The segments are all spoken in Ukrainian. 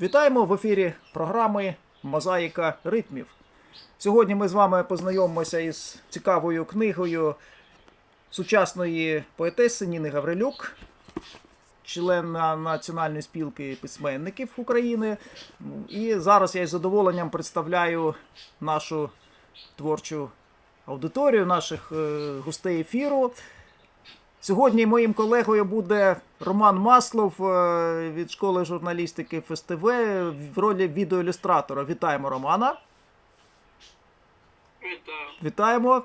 Вітаємо в ефірі програми Мозаїка ритмів. Сьогодні ми з вами познайомимося із цікавою книгою сучасної поетеси Ніни Гаврилюк, члена Національної спілки письменників України. І зараз я із задоволенням представляю нашу творчу аудиторію, наших е, гостей ефіру. Сьогодні моїм колегою буде Роман Маслов е, від школи журналістики ФСТВ в ролі відеоілюстратора. Вітаємо Романа. Вітаю. Вітаємо.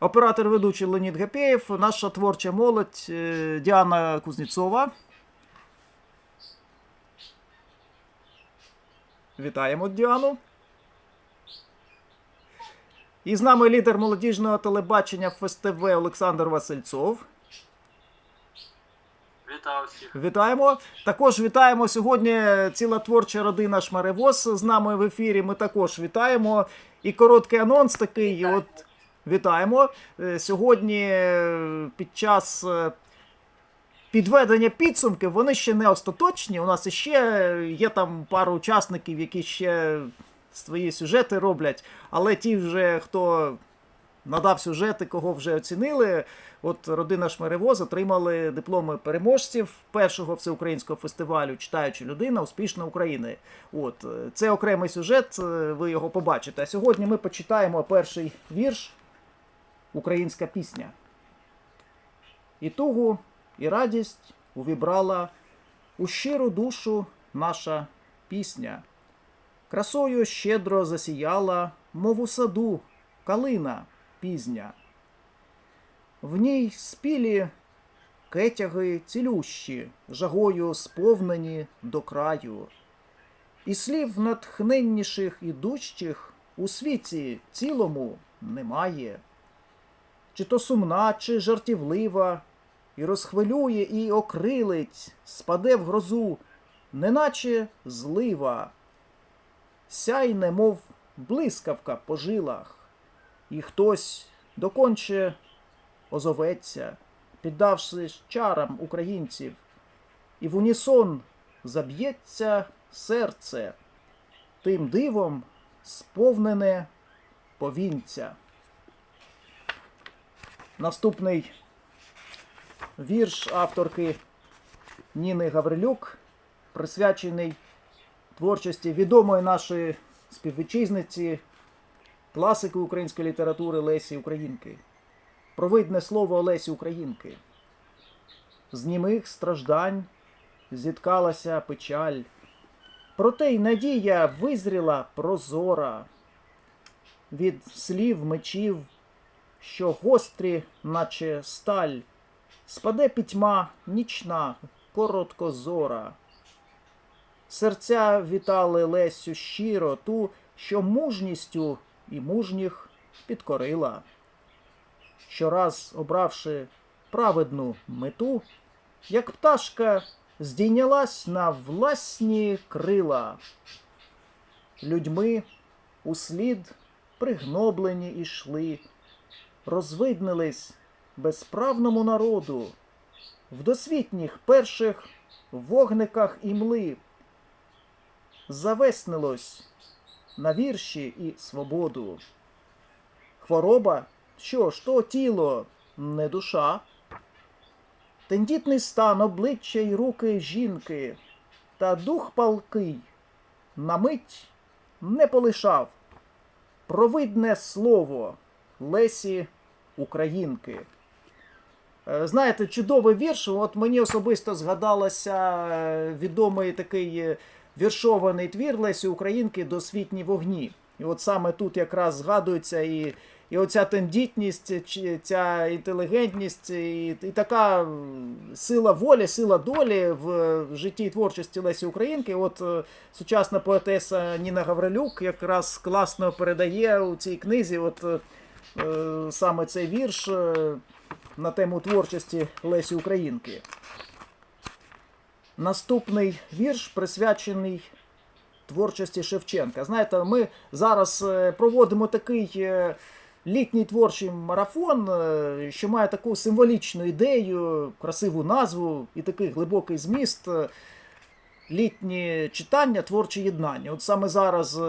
Оператор ведучий Леонід Гапєєв, наша творча молодь е, Діана Кузнєцова. Вітаємо Діану. І з нами лідер молодіжного телебачення ФСТВ Олександр Васильцов. Вітаю всіх. Вітаємо. Також вітаємо сьогодні ціла творча родина Шмаревоз з нами в ефірі. Ми також вітаємо. І короткий анонс такий. От вітаємо. Е, Сьогодні е, під час е, підведення підсумків вони ще не остаточні. У нас ще є там пару учасників, які ще свої сюжети роблять. Але ті вже хто надав сюжети, кого вже оцінили. От родина Шмаревоз отримали дипломи переможців першого всеукраїнського фестивалю Читаюча людина успішна України. От е, це окремий сюжет, е, ви його побачите. А сьогодні ми почитаємо перший вірш Українська пісня. І тугу, і радість увібрала у щиру душу наша пісня. Красою щедро засіяла, мов у саду, калина пізня. В ній спілі кетяги цілющі, жагою сповнені до краю. І слів натхненніших і дужчих у світі цілому немає. Чи то сумна, чи жартівлива, і розхвилює, і окрилить, спаде в грозу, неначе злива. Сяйне, мов блискавка по жилах, і хтось доконче озоветься, піддавшись чарам українців, і в унісон заб'ється серце, тим дивом сповнене повінця. Наступний вірш авторки Ніни Гаврилюк, присвячений творчості відомої нашої співвітчизниці, класики української літератури Лесі Українки. Провидне слово Олесі Українки. З німих страждань зіткалася печаль. Проте й надія визріла прозора. Від слів мечів, що гострі, наче сталь, спаде пітьма нічна, короткозора. Серця вітали Лесю щиро, ту, що мужністю і мужніх підкорила щораз обравши праведну мету, як пташка здійнялась на власні крила. Людьми услід пригноблені ішли, розвиднились безправному народу, в досвітніх перших вогниках імли, завеснилось на вірші і свободу. Хвороба що ж то тіло, не душа? Тендітний стан обличчя й руки жінки, та дух палкий на мить не полишав провидне слово Лесі Українки. Е, Знаєте, чудовий вірш. От мені особисто згадалося е, відомий такий е, віршований твір Лесі Українки Досвітні вогні. І от саме тут якраз згадується і і оця тендітність, ця інтелігентність, і, і така сила волі, сила долі в, житті і творчості Лесі Українки. От е, сучасна поетеса Ніна Гаврилюк якраз класно передає у цій книзі от, е, саме цей вірш е, на тему творчості Лесі Українки. Наступний вірш присвячений творчості Шевченка. Знаєте, ми зараз е, проводимо такий е, літній творчий марафон, е, що має таку символічну ідею, красиву назву і такий глибокий зміст. Літні читання, творче єднання. От саме зараз, е,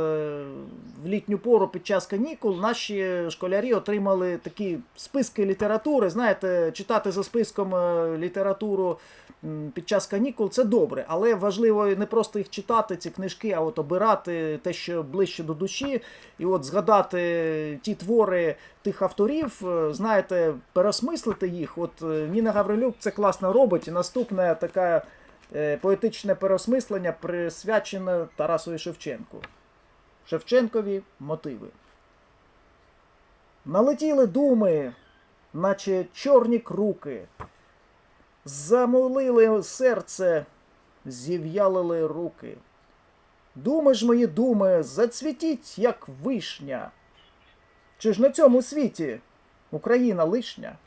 в літню пору, під час канікул, наші школярі отримали такі списки літератури. Знаєте, читати за списком е, літературу під час канікул це добре, але важливо не просто їх читати, ці книжки, а от обирати те, що ближче до душі, і от згадати ті твори тих авторів, е, знаєте, переосмислити їх. От Ніна Гаврилюк це класно робить. І наступне таке е, поетичне переосмислення присвячене Тарасові Шевченку. Шевченкові мотиви. Налетіли думи, наче чорні круки, замолили серце, зів'ялили руки. Думи ж мої думи, зацвітіть, як вишня. Чи ж на цьому світі Україна лишня?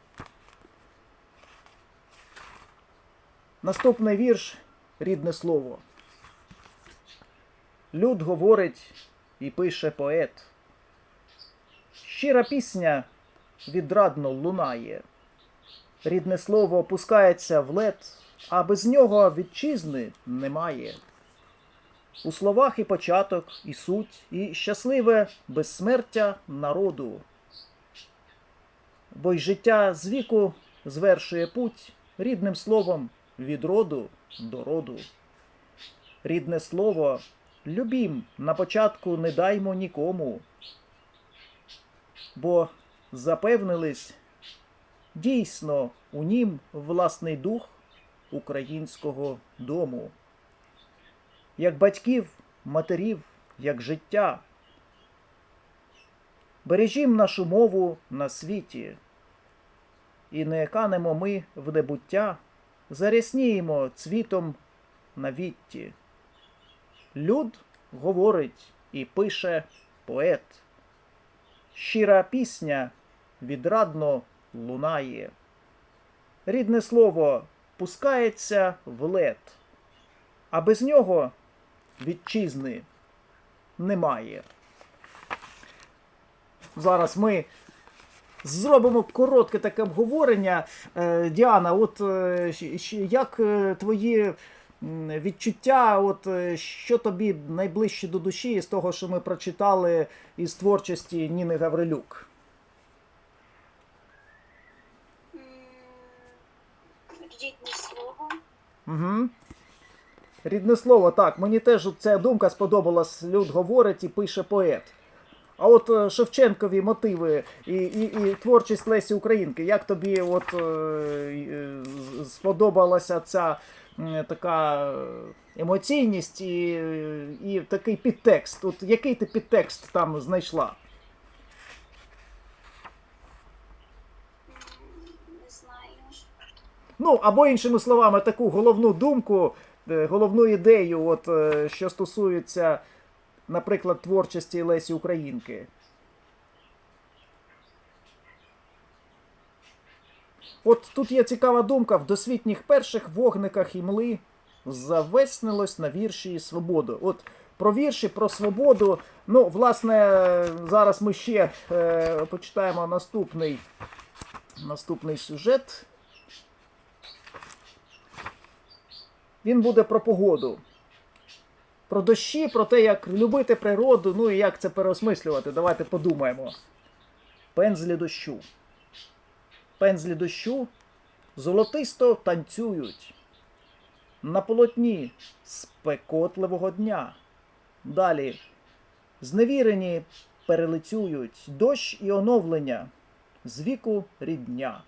Наступний вірш рідне слово. Люд говорить і пише поет. Щира пісня відрадно лунає. Рідне слово опускається в лед, а без нього вітчизни немає. У словах і початок, і суть, і щасливе безсмертя народу. Бо й життя з віку звершує путь рідним словом від роду до роду. Рідне слово любім на початку не даймо нікому, бо запевнились дійсно у нім власний дух українського дому як батьків, матерів, як життя. Бережім нашу мову на світі, і не канемо ми в небуття, зарясніємо цвітом на вітті. Люд говорить і пише поет. Щира пісня відрадно лунає. Рідне слово пускається в лед, а без нього вітчизни немає. Зараз ми зробимо коротке таке обговорення. Е, Діана, от е, як е, твої відчуття, от що тобі найближче до душі з того, що ми прочитали із творчості Ніни Гаврилюк? Рідне слово. Угу. Рідне слово, так. Мені теж ця думка сподобалась. Люд говорить і пише поет. А от е, Шевченкові мотиви і, і, і творчість Лесі Українки. Як тобі от, е, е, сподобалася ця така емоційність і, і такий підтекст? От який ти підтекст там знайшла? Не знаю. Ну, або іншими словами, таку головну думку, головну ідею, от, що стосується, наприклад, творчості Лесі Українки. От тут є цікава думка: в досвітніх перших вогниках імли завеснилось на вірші і свободу. От про вірші, про свободу. Ну, власне, зараз ми ще е, почитаємо наступний, наступний сюжет. Він буде про погоду. Про дощі, про те, як любити природу, ну і як це переосмислювати. Давайте подумаємо. Пензлі дощу. Пензлі дощу золотисто танцюють. На полотні спекотливого дня. Далі. Зневірені перелицюють дощ і оновлення з віку рідня.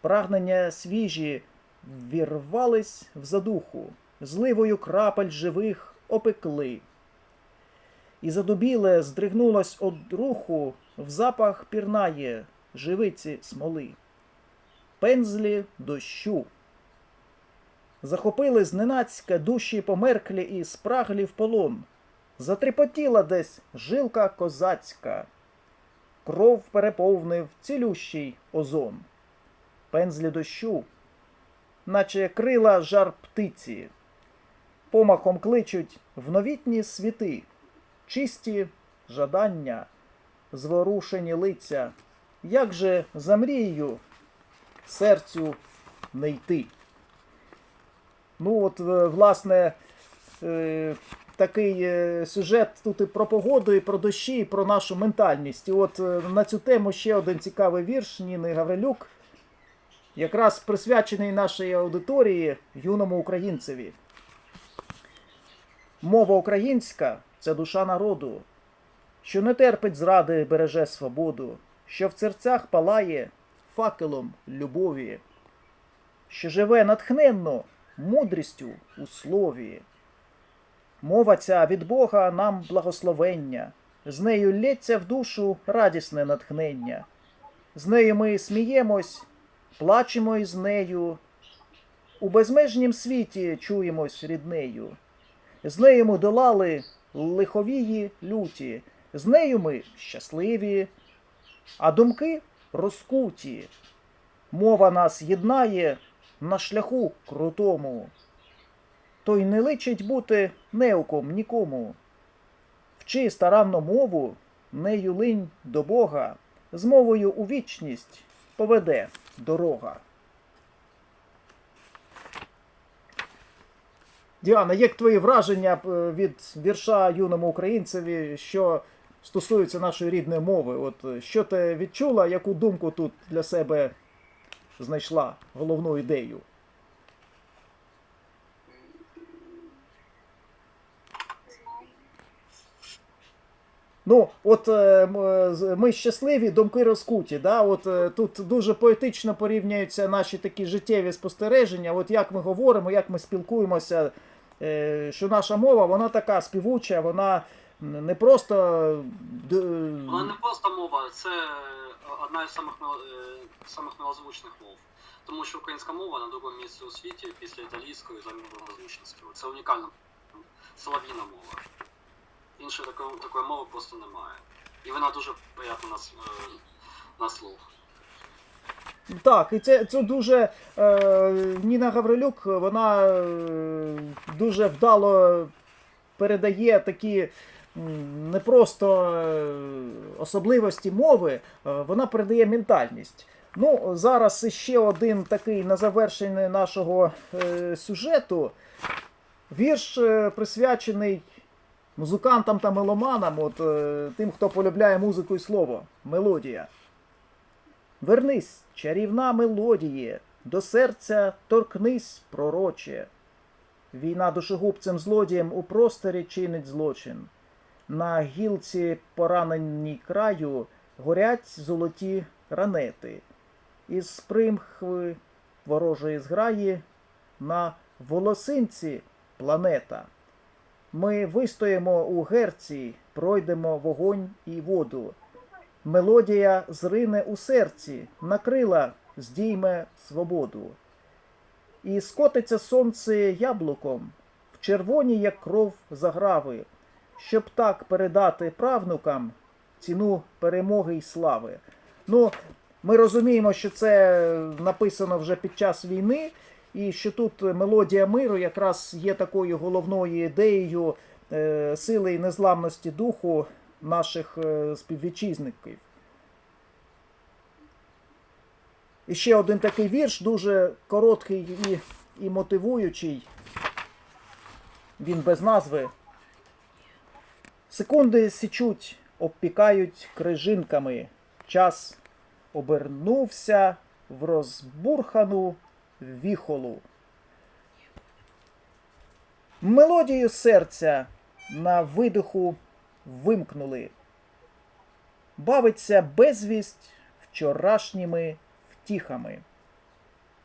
Прагнення свіжі вірвались в задуху, зливою крапель живих опекли. І задубіле здригнулось од руху, в запах пірнає живиці смоли, пензлі дощу. Захопили зненацька душі померклі і спраглі в полон. Затрепотіла десь жилка козацька, кров переповнив цілющий озон. Пензлі дощу наче крила жар птиці, помахом кличуть в новітні світи, чисті жадання, зворушені лиця, як же за мрією серцю не йти. Ну, от, е, власне, е, такий е, сюжет тут і про погоду, і про дощі, і про нашу ментальність. І от на цю тему ще один цікавий вірш Ніни Гаврилюк, якраз присвячений нашій аудиторії, юному українцеві. Мова українська це душа народу, що не терпить зради, береже свободу, що в серцях палає факелом любові, що живе натхненно мудрістю у слові. Мова ця від Бога нам благословення, з нею лється в душу радісне натхнення. З нею ми сміємось, плачемо із нею, у безмежнім світі чуємось ріднею. З нею ми долали лиховії люті, з нею ми щасливі, а думки розкуті. Мова нас єднає на шляху крутому. То й не личить бути неуком нікому. Вчи старанно мову, нею линь до Бога, з мовою у вічність поведе дорога. Діана, як твої враження е, від вірша юному українцеві, що стосується нашої рідної мови? От е, що ти відчула, яку думку тут для себе знайшла головну ідею? Ну, от е, ми щасливі, думки розкуті. Да? От е, тут дуже поетично порівнюються наші такі життєві спостереження. От як ми говоримо, як ми спілкуємося, е, що наша мова, вона така співуча, вона не просто. Вона не просто мова, це одна із самих, е, самих милозвучних мов. Тому що українська мова на другому місці у світі після італійської за милозвучністю. Це унікальна солов'їна мова. Іншої такої, такої мови просто немає. І вона дуже приємна на, е, на слух. Так, і це, це дуже е, Ніна Гаврилюк, вона е, дуже вдало передає такі не просто е, особливості мови, вона передає ментальність. Ну, зараз ще один такий на завершення нашого е, сюжету. Вірш е, присвячений музикантам та меломанам, от, е, тим, хто полюбляє музику і слово, мелодія. Вернись, чарівна мелодіє, до серця торкнись, пророче. Війна душогубцем злодієм у просторі чинить злочин. На гілці пораненій краю горять золоті ранети. Із примхви ворожої зграї на волосинці планета. Ми вистоїмо у герці, пройдемо вогонь і воду. Мелодія зрине у серці, накрила, здійме свободу. І скотиться сонце яблуком, в червоні, як кров заграви, щоб так передати правнукам ціну перемоги й слави. Ну, ми розуміємо, що це написано вже під час війни, і що тут мелодія миру якраз є такою головною ідеєю е, сили і незламності духу наших е, співвітчизників. І ще один такий вірш, дуже короткий і, і мотивуючий. Він без назви. Секунди січуть, обпікають крижинками. Час обернувся в розбурхану віхолу. Мелодію серця на видиху вимкнули. Бавиться безвість вчорашніми втіхами.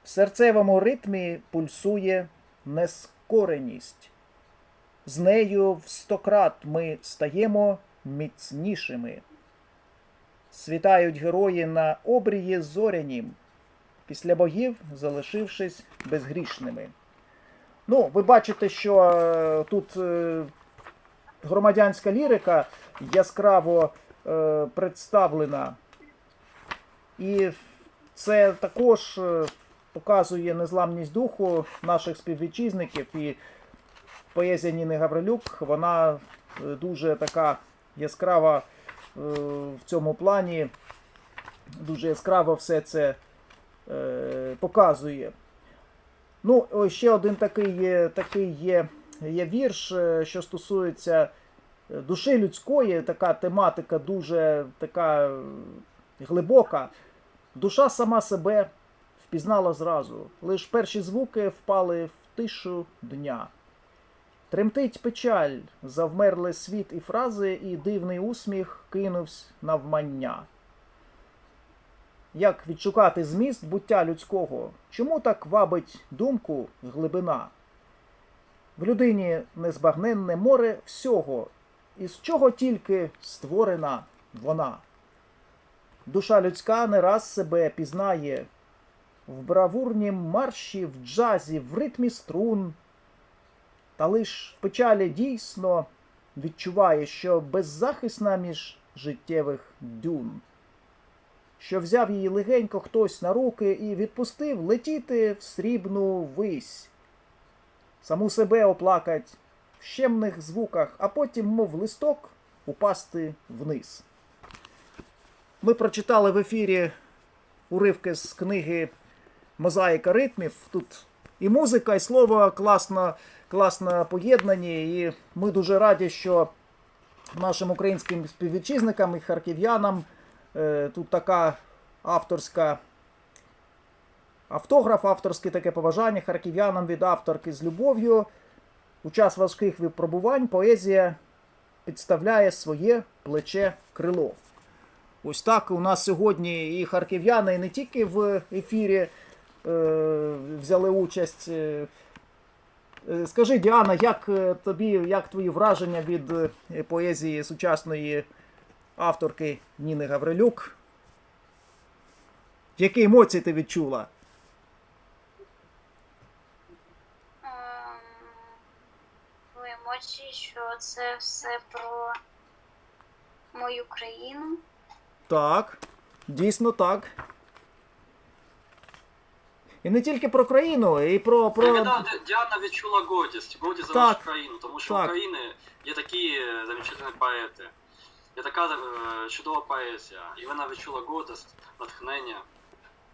В серцевому ритмі пульсує нескореність. З нею в стократ ми стаємо міцнішими. Світають герої на обрії зорянім, після богів залишившись безгрішними. Ну, ви бачите, що е, тут е, громадянська лірика яскраво е, представлена. І це також показує незламність духу наших співвітчизників. І поезія Ніни Гаврилюк, вона дуже така яскрава в цьому плані, дуже яскраво все це показує. Ну, ще один такий, такий є, є вірш, е, що стосується е, душі людської, така тематика дуже така е, глибока. Душа сама себе впізнала зразу. Лиш перші звуки впали в тишу дня. Тремтить печаль, завмерли світ і фрази, і дивний усміх кинувсь навмання. Як відшукати зміст буття людського? Чому так вабить думку глибина? В людині незбагненне море всього, із чого тільки створена вона. Душа людська не раз себе пізнає в бравурнім марші, в джазі, в ритмі струн. Та лиш печалі дійсно відчуває, що беззахисна між життєвих дюн що взяв її легенько хтось на руки і відпустив летіти в срібну вись. Саму себе оплакать в щемних звуках, а потім, мов листок, упасти вниз. Ми прочитали в ефірі уривки з книги Мозаїка ритмів. Тут і музика, і слово класно, класно поєднані. І ми дуже раді, що нашим українським співвітчизникам і харків'янам Тут така авторська автограф, авторське таке побажання харків'янам від авторки з любов'ю. У час важких випробувань поезія підставляє своє плече крило. Ось так у нас сьогодні і харків'яни, не тільки в ефірі е, взяли участь. Е, е, Скажи, Діана, як е, тобі, як твої враження від е, поезії сучасної авторки Ніни Гаврилюк. Які емоції ти відчула? Ну, емоції, що це все про мою країну. Так, дійсно так. І не тільки про країну, і про. про... Діана, Діана відчула гордість, гордість за Так, нашу країну, тому що так. в України є такі е, замечательні поети, є така е, чудова поезія, і вона відчула гордість, натхнення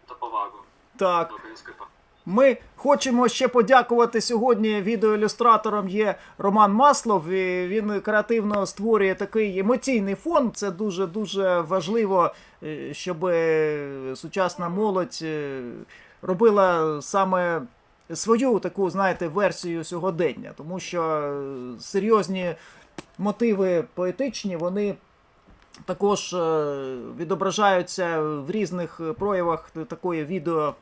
та повагу Так. до української поезії. Ми хочемо ще подякувати сьогодні. Відеоілюстратором є Роман Маслов. І він креативно створює такий емоційний фон. Це дуже дуже важливо, е, щоб е, сучасна молодь е, робила саме свою таку, знаєте, версію сьогодення, тому що серйозні мотиви поетичні, вони також е, відображаються в різних проявах такої відео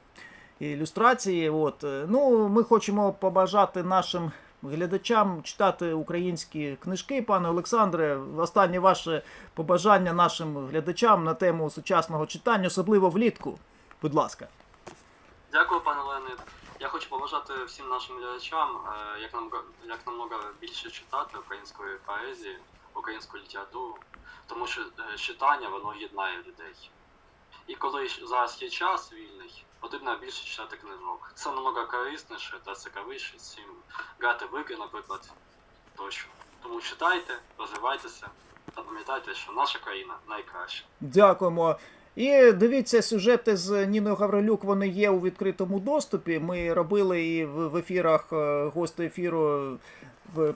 ілюстрації. От. Ну, ми хочемо побажати нашим глядачам читати українські книжки. Пане Олександре, останнє ваше побажання нашим глядачам на тему сучасного читання, особливо влітку. Будь ласка. Дякую, пане Леонид. Я хочу побажати всім нашим глядачам е, як нам як намного більше читати української поезії, українську літературу, тому що е, читання воно єднає людей. І коли зараз є час вільний, потрібно більше читати книжок. Це намного корисніше та цікавіше, чим грати в ігри, наприклад, тощо. Тому читайте, розвивайтеся та пам'ятайте, що наша країна найкраща. Дякуємо. І дивіться, сюжети з Ніною Гаврилюк вони є у відкритому доступі. Ми робили і в ефірах е, гости ефіру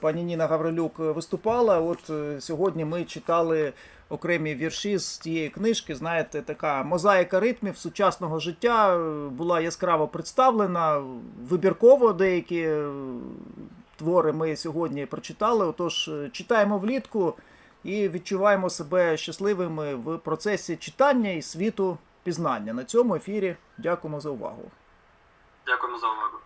пані Ніна Гаврилюк виступала. От е, сьогодні ми читали окремі вірші з тієї книжки. Знаєте, така мозаїка ритмів сучасного життя е, була яскраво представлена. Вибірково деякі е, твори ми сьогодні прочитали. Отож, е, читаємо влітку і відчуваємо себе щасливими в процесі читання і світу пізнання. На цьому ефірі дякуємо за увагу. Дякуємо за увагу.